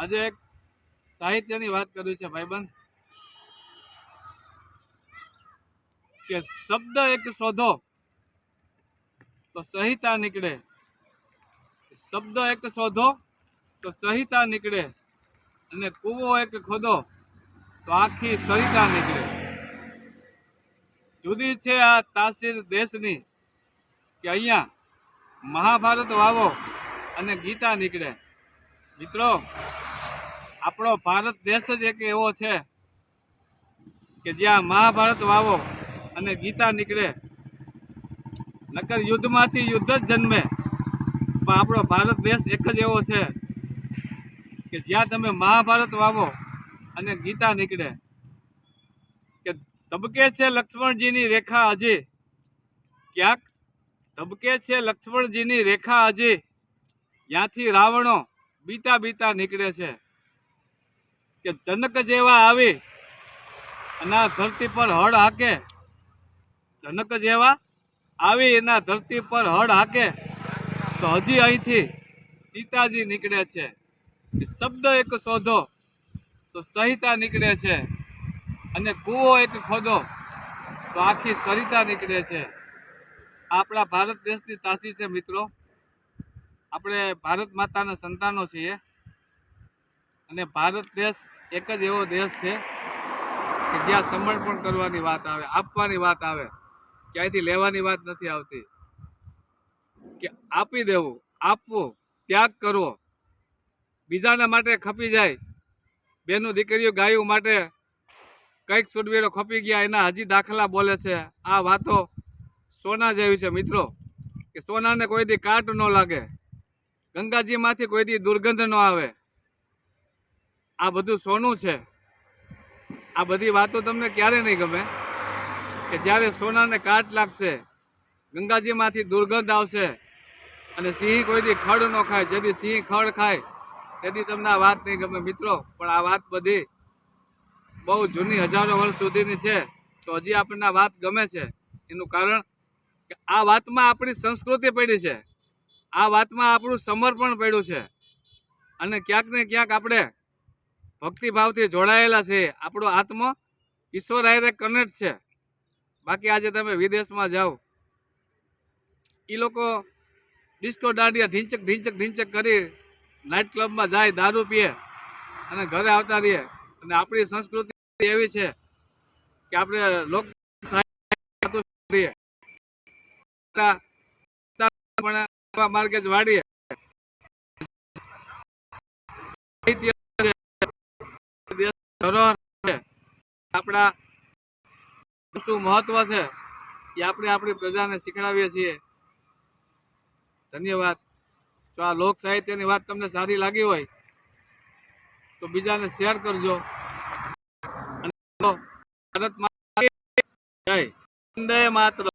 આજે એક સાહિત્યની વાત કરવી છે, ભાઈબંધ, કે શબ્દ એક શોધો તો સહિતા નીકળે. શબ્દ એક શોધો તો સહિતા નીકળે અને કૂવો એક ખોદો તો આખી સહિતા નીકળે. જુદી છે આ તાસીર દેશની કે અહીંયા મહાભારત વાવો અને ગીતા નીકળે. મિત્રો આપણો ભારત દેશ જ એક એવો છે કે જ્યાં મહાભારત વાવો અને ગીતા નીકળે. નકર યુદ્ધમાંથી યુદ્ધ જ જન્મે. પણ આપણો ભારત દેશ એક જ એવો છે કે જ્યાં તમે મહાભારત વાવો અને ગીતા નીકળે. કે ધબકે છે લક્ષ્મણજીની રેખા હજી. ક્યાંક ધબકે છે લક્ષ્મણજીની રેખા હજી. ત્યાંથી રાવણો બીતા બીતા નીકળે છે. કે જનક જેવા આવી, એના ધરતી પર હળ હાકે. જનક જેવા આવી, એના ધરતી પર હળ હાકે. તો હજી અહીંથી સીતાજી નીકળે છે. શબ્દ એક શોધો, તો સહિતા નીકળે છે. અને કૂવો એક ખોદો, તો આખી સરિતા નીકળે છે. આપણા ભારત દેશની તાસી છે મિત્રો. આપણે ભારત માતાના સંતાનો છીએ. અને ભારત દેશ એક જ એવો દેશ છે કે જ્યાં સમર્પણ કરવાની વાત આવે, આપવાની વાત આવે. ક્યાંયથી લેવાની વાત નથી આવતી. કે આપી દેવું, આપવું, ત્યાગ કરવો. બીજાના માટે ખપી જાય. બેનું દીકરીઓ ગાયું માટે કંઈક સુડવેરો ખપી ગયા, એના હજી દાખલા બોલે છે. આ વાતો સોના જેવી છે, મિત્રો. કે સોનાને કોઈ દી કાટ ન લાગે. ગંગાજીમાંથી કોઈ દી દુર્ગંધ ન આવે. આ બધું સોનું છે. આ બધી વાતો તમને ક્યારે નહીં ગમે? કે જ્યારે સોનાને કાટ લાગશે, ગંગાજીમાંથી દુર્ગંધ આવશે અને સિંહ કોઈ દી ખડ ન ખાય જેથી સિંહ ખડ ખાય તેથી તમને આ વાત નહીં ગમે મિત્રો. પણ આ વાત બધી બહુ જૂની હજારો વર્ષ સુધીની છે. તો હજી આપણને આ વાત ગમે છે. એનું કારણ કે આ વાતમાં આપણી સંસ્કૃતિ પડી છે. આ વાતમાં આપણું સમર્પણ પડ્યું છે. અને ક્યાંક ને ક્યાંક આપણે ભક્તિભાવથી જોડાયેલા છે. આપણો આત્મ ઈશ્વર હારે કનેક્ટ છે. બાકી આજે તમે વિદેશમાં જાઓ એ લોકો ડિસ્કો દાંડિયા ઢીંચક ઢીંચક ઢીંચક કરી નાઇટ ક્લબમાં જાય, દારૂ પીએ અને ઘરે આવતા રહીએ. અને આપણી સંસ્કૃતિ એવી છે કે આપણે લોક માર્ગે જ. દેશ ધરોહર. આપણા શું મહત્વ છે એ આપણે આપણી પ્રજાને શીખડાવીએ છીએ. ધન્યવાદ. જો આ લોક સાહિત્યની વાત તમને સારી લાગી હોય, તો બીજાને શેર કરજો. ભારત માતા જય. વંદે માતરમ.